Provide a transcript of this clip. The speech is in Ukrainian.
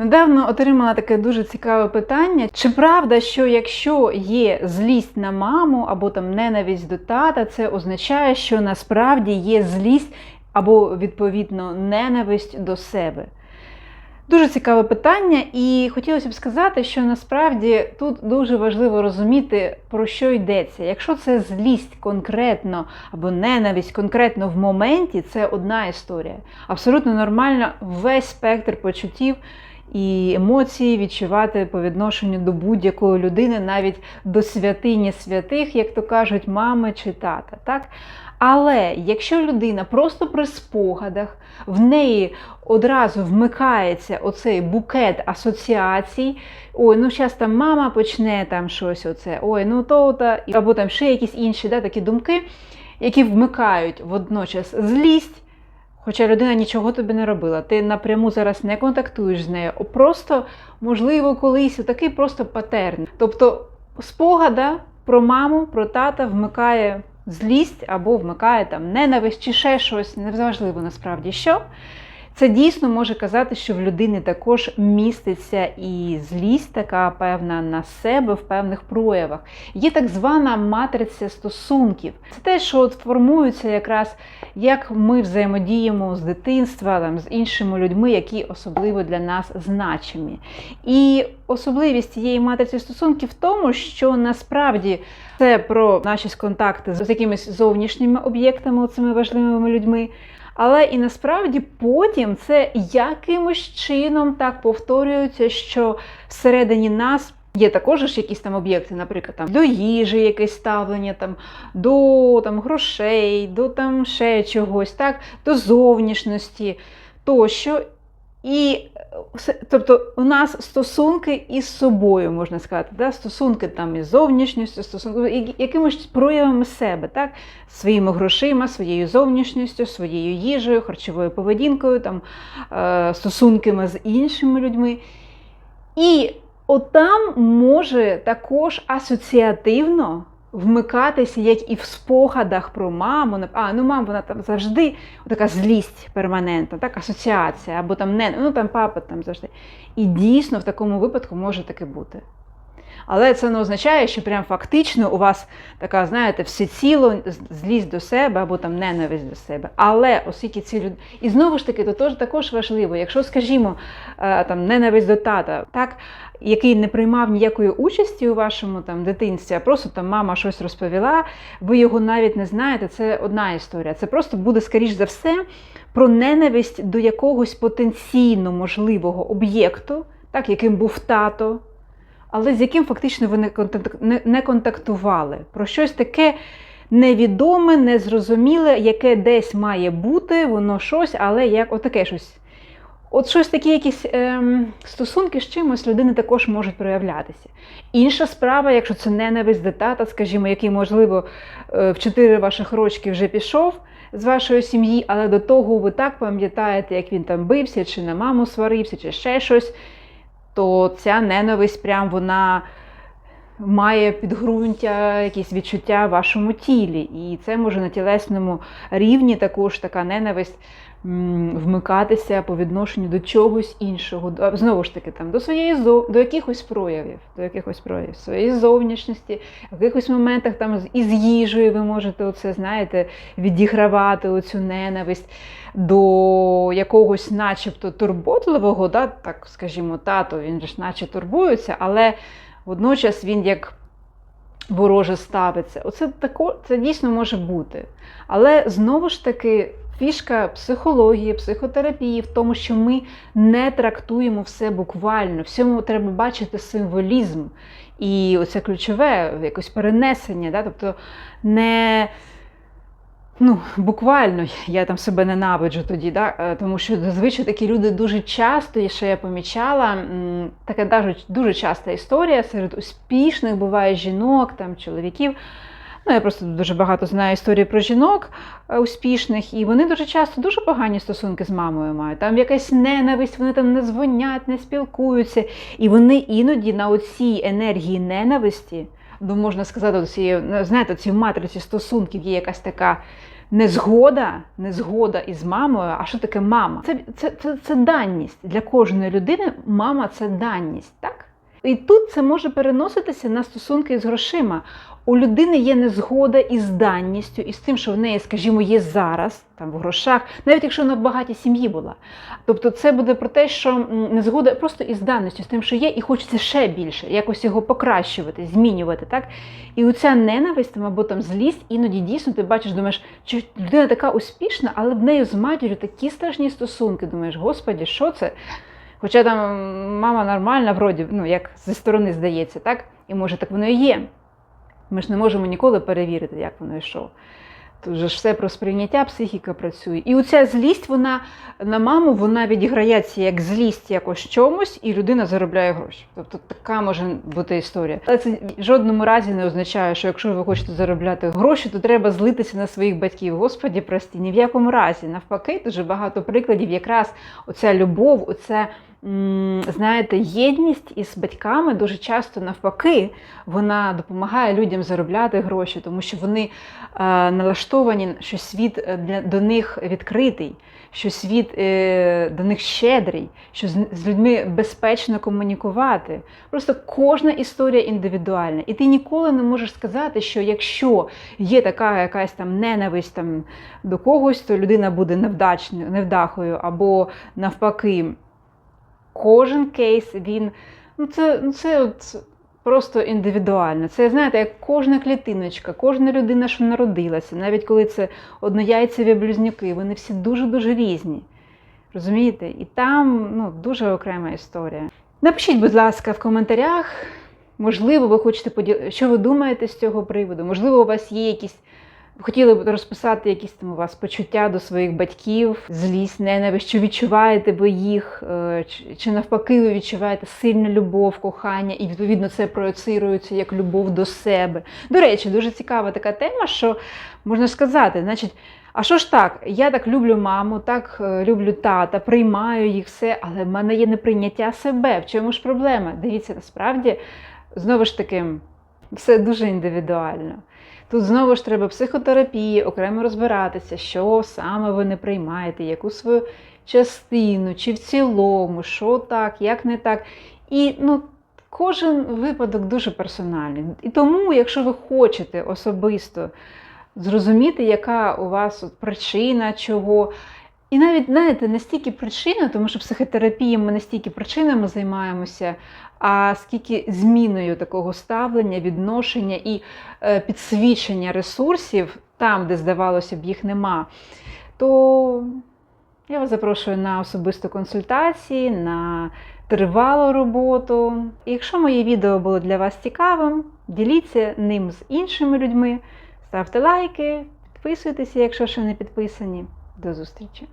Недавно отримала таке дуже цікаве питання. Чи правда, що якщо є злість на маму або там ненависть до тата, це означає, що насправді є злість або відповідно ненависть до себе? Дуже цікаве питання, і хотілося б сказати, що насправді тут дуже важливо розуміти, про що йдеться. Якщо це злість конкретно або ненависть конкретно в моменті, це одна історія. Абсолютно нормально весь спектр почуттів і емоцій відчувати по відношенню до будь-якої людини, навіть до святині святих, як то кажуть, мами чи тата. Так? Але якщо людина просто при спогадах в неї одразу вмикається оцей букет асоціацій, ой, ну зараз там мама почне там щось, оце, ой, ну то, то або там ще якісь інші да, такі думки, які вмикають водночас злість. Хоча людина нічого тобі не робила, ти напряму зараз не контактуєш з нею. Просто, можливо, колись такий просто патерн. Тобто спогада про маму, про тата вмикає злість або вмикає там ненависть чи ще щось, неважливо насправді що. Це дійсно може казати, що в людини також міститься і злість, така певна на себе в певних проявах. Є так звана матриця стосунків. Це те, що от формується якраз як ми взаємодіємо з дитинства, там, з іншими людьми, які особливо для нас значимі. І особливість цієї матриці стосунків в тому, що насправді це про наші контакти з якимись зовнішніми об'єктами, цими важливими людьми. Але і насправді потім це якимось чином так повторюється, що всередині нас є також ж якісь там об'єкти, наприклад, там до їжі якесь ставлення, там, до там, грошей, до там ще чогось, так, до зовнішності тощо. І тобто у нас стосунки із собою, можна сказати, да? стосунки там із зовнішністю, стосунки якимось проявами себе, так? своїми грошима, своєю зовнішністю, своєю їжею, харчовою поведінкою, там, е, стосунками з іншими людьми. І отам може також асоціативно вмикатися, як і в спогадах про маму. А, ну мама, вона там завжди така злість перманентна, так, асоціація, або там не, ну там папа там завжди. І дійсно в такому випадку може таке бути. Але це не означає, що прям фактично у вас така, знаєте, всеціло злість до себе або там ненависть до себе. Але оскільки ці люди. І знову ж таки, то також важливо, якщо, скажімо, е, там ненависть до тата, так, який не приймав ніякої участі у вашому там дитинстві, а просто там мама щось розповіла, ви його навіть не знаєте, це одна історія. Це просто буде, скоріш за все, про ненависть до якогось потенційно можливого об'єкту, так, яким був тато але з яким фактично ви не контактували. Про щось таке невідоме, незрозуміле, яке десь має бути, воно щось, але як отаке щось. От щось такі якісь ем, стосунки з чимось людини також можуть проявлятися. Інша справа, якщо це ненависть до тата, скажімо, який, можливо, е, в 4 ваших рочки вже пішов з вашої сім'ї, але до того ви так пам'ятаєте, як він там бився, чи на маму сварився, чи ще щось то ця ненависть прям вона має підґрунтя, якісь відчуття в вашому тілі. І це може на тілесному рівні також така ненависть вмикатися по відношенню до чогось іншого. Знову ж таки, там, до своєї до якихось проявів, до якихось проявів, своєї зовнішності, в якихось моментах там із їжею ви можете оце, знаєте, відігравати оцю ненависть до якогось, начебто, турботливого, да, так скажімо, тато, він ж наче турбується, але водночас він як вороже ставиться. Оце тако, це дійсно може бути. Але знову ж таки. Фішка психології, психотерапії в тому, що ми не трактуємо все буквально, всьому треба бачити символізм. І оце ключове якось перенесення. Да? Тобто не ну, буквально я там себе ненавиджу тоді, да? Е, тому що зазвичай такі люди дуже часто, і ще я помічала, така дуже часта історія серед успішних буває жінок, там, чоловіків. Ну, Я просто дуже багато знаю історії про жінок е, успішних, і вони дуже часто дуже погані стосунки з мамою мають. Там якась ненависть, вони там не дзвонять, не спілкуються. І вони іноді на оцій енергії ненависті, можна сказати, цієї, знаєте, цій матриці стосунків є якась така незгода, незгода із мамою. А що таке мама? Це, це, це, це данність. Для кожної людини мама це данність, так? І тут це може переноситися на стосунки з грошима. У людини є незгода із данністю, із тим, що в неї, скажімо, є зараз, там в грошах, навіть якщо вона в багатій сім'ї була. Тобто це буде про те, що незгода просто із даністю, з тим, що є, і хочеться ще більше, якось його покращувати, змінювати. так? І оця ненависть або там злість, іноді дійсно ти бачиш, думаєш, що людина така успішна, але в неї з матір'ю такі страшні стосунки. Думаєш, господі, що це? Хоча там мама нормальна, вроді, ну як зі сторони здається, так? І може так воно і є. Ми ж не можемо ніколи перевірити, як воно йшло. Тут же ж все про сприйняття, психіка працює. І оця злість, вона на маму, вона відіграється як злість якось чомусь, і людина заробляє гроші. Тобто така може бути історія. Але це в жодному разі не означає, що якщо ви хочете заробляти гроші, то треба злитися на своїх батьків. Господі, прості, ні в якому разі. Навпаки, дуже багато прикладів, якраз оця любов, оця. Знаєте, єдність із батьками дуже часто навпаки вона допомагає людям заробляти гроші, тому що вони е, налаштовані, що світ е, для до них відкритий, що світ е, до них щедрий, що з людьми безпечно комунікувати. Просто кожна історія індивідуальна, і ти ніколи не можеш сказати, що якщо є така якась там ненависть там до когось, то людина буде невдачною, невдахою або навпаки. Кожен кейс він ну це, ну це от просто індивідуально. Це знаєте, як кожна клітиночка, кожна людина, що народилася, навіть коли це однояйцеві близнюки, вони всі дуже-дуже різні. Розумієте? І там ну, дуже окрема історія. Напишіть, будь ласка, в коментарях. Можливо, ви хочете поділитися, що ви думаєте з цього приводу? Можливо, у вас є якісь. Хотіли б розписати якісь там у вас почуття до своїх батьків, злість, ненависть, чи відчуваєте ви їх, е, чи, чи навпаки ви відчуваєте сильну любов, кохання, і відповідно це проецирується як любов до себе. До речі, дуже цікава така тема, що можна сказати, значить, а що ж так? Я так люблю маму, так е, люблю тата, приймаю їх все, але в мене є неприйняття себе. В чому ж проблема? Дивіться, насправді, знову ж таки, все дуже індивідуально. Тут знову ж треба психотерапії, окремо розбиратися, що саме ви не приймаєте, яку свою частину, чи в цілому, що так, як не так. І ну, кожен випадок дуже персональний. І тому, якщо ви хочете особисто зрозуміти, яка у вас от причина чого. І навіть, знаєте, не стільки причина, тому що психотерапії ми не стільки причинами займаємося, а скільки зміною такого ставлення, відношення і е, підсвічення ресурсів там, де здавалося б, їх нема, то я вас запрошую на особисту консультацію, на тривалу роботу. І якщо моє відео було для вас цікавим, діліться ним з іншими людьми, ставте лайки, підписуйтеся, якщо ще не підписані. До зустрічі!